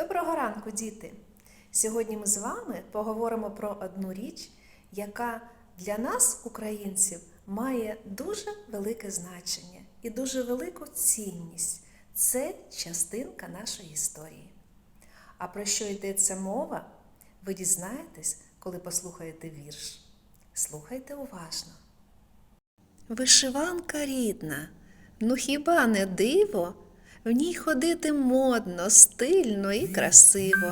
Доброго ранку, діти! Сьогодні ми з вами поговоримо про одну річ, яка для нас, українців, має дуже велике значення і дуже велику цінність. Це частинка нашої історії. А про що йдеться мова, ви дізнаєтесь, коли послухаєте вірш. Слухайте уважно. Вишиванка рідна, ну хіба не диво? В ній ходити модно, стильно і красиво.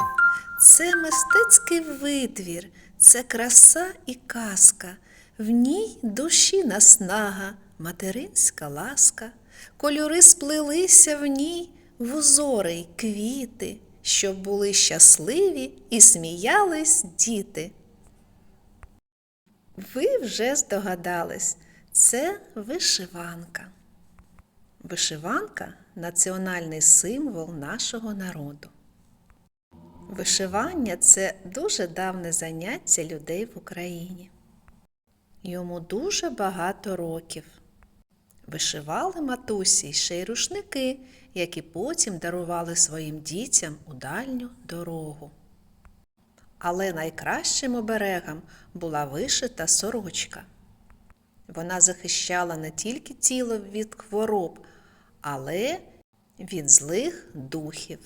Це мистецький витвір, це краса і казка. В ній душі наснага, материнська ласка. Кольори сплелися в ній в узори й квіти, щоб були щасливі і сміялись діти. Ви вже здогадались, це вишиванка. Вишиванка національний символ нашого народу. Вишивання це дуже давне заняття людей в Україні. Йому дуже багато років. Вишивали матусі ще й рушники, які потім дарували своїм дітям у дальню дорогу. Але найкращим оберегом була вишита сорочка. Вона захищала не тільки тіло від хвороб, але від злих духів.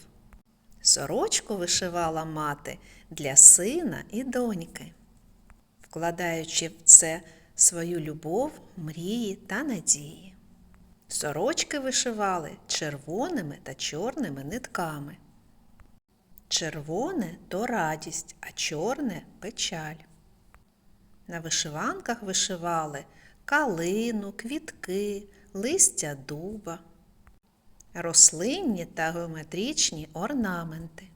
Сорочку вишивала мати для сина і доньки, вкладаючи в це свою любов, мрії та надії. Сорочки вишивали червоними та чорними нитками. Червоне то радість, а чорне печаль. На вишиванках вишивали калину, квітки, листя дуба, рослинні та геометричні орнаменти.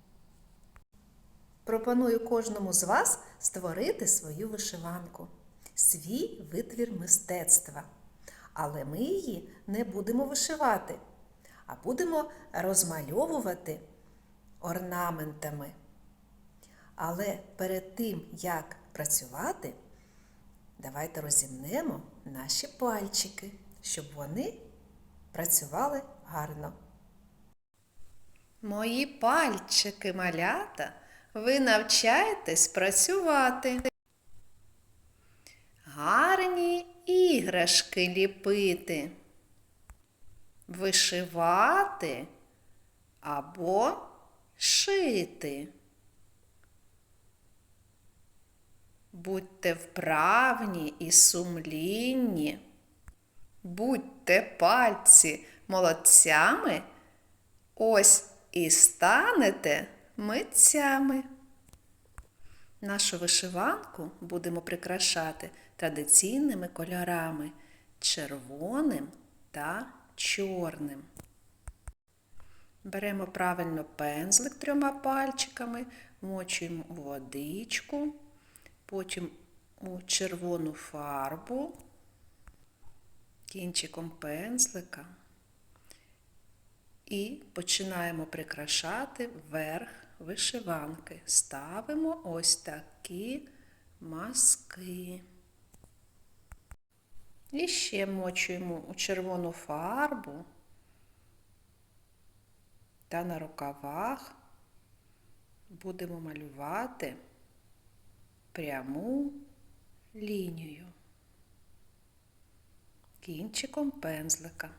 Пропоную кожному з вас створити свою вишиванку, свій витвір мистецтва. Але ми її не будемо вишивати, а будемо розмальовувати орнаментами. Але перед тим, як працювати, давайте розімнемо наші пальчики, щоб вони працювали гарно. Мої пальчики малята, ви навчаєтесь працювати. Гарні іграшки ліпити, вишивати або шити. Будьте вправні і сумлінні, будьте пальці молодцями, ось і станете митцями. Нашу вишиванку будемо прикрашати традиційними кольорами червоним та чорним. Беремо правильно пензлик трьома пальчиками, мочуємо водичку, потім у червону фарбу, кінчиком пензлика і починаємо прикрашати верх вишиванки. Ставимо ось такі маски. І ще мочуємо у червону фарбу та на рукавах будемо малювати пряму лінію кінчиком пензлика.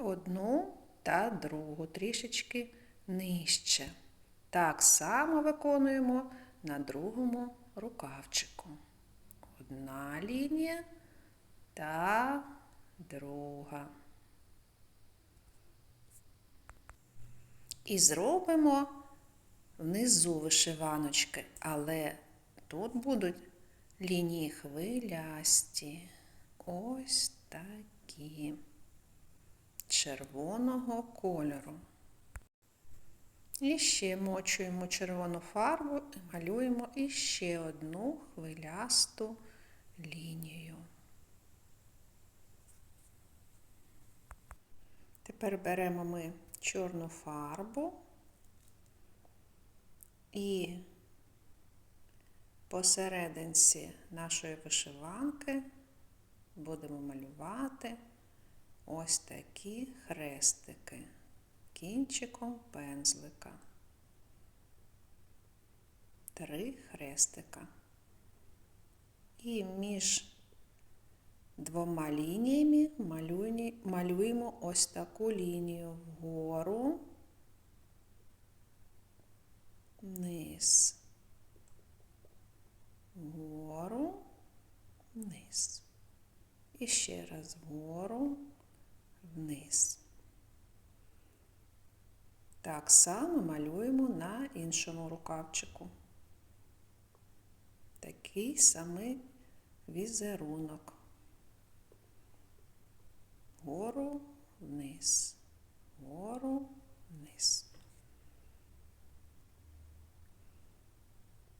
Одну та другу трішечки нижче. Так само виконуємо на другому рукавчику. Одна лінія та друга. І зробимо внизу вишиваночки, але тут будуть лінії хвилясті. Ось такі червоного кольору. І ще мочуємо червону фарбу і малюємо іще одну хвилясту лінію. Тепер беремо ми чорну фарбу і посерединці нашої вишиванки будемо малювати ось такі хрестики. кінчиком пензлика. Три хрестика. І між двома лініями малюємо, ось таку лінію вгору, вниз, вгору, вниз. І ще раз вгору, вниз. Так само малюємо на іншому рукавчику. Такий самий візерунок. Вгору, вниз, вгору, вниз.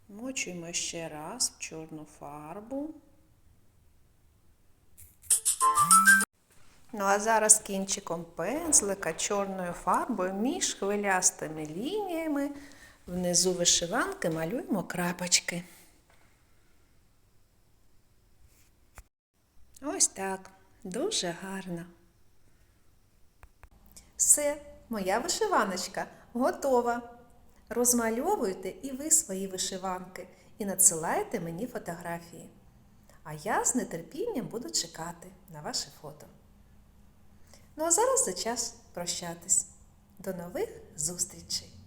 Мочуємо ще раз в чорну фарбу. Ну а зараз кінчиком пензлика чорною фарбою між хвилястими лініями внизу вишиванки малюємо крапочки. Ось так, дуже гарно. Все, моя вишиваночка готова. Розмальовуйте і ви свої вишиванки і надсилайте мені фотографії. А я з нетерпінням буду чекати на ваше фото. Ну а зараз за час прощатись. До нових зустрічей!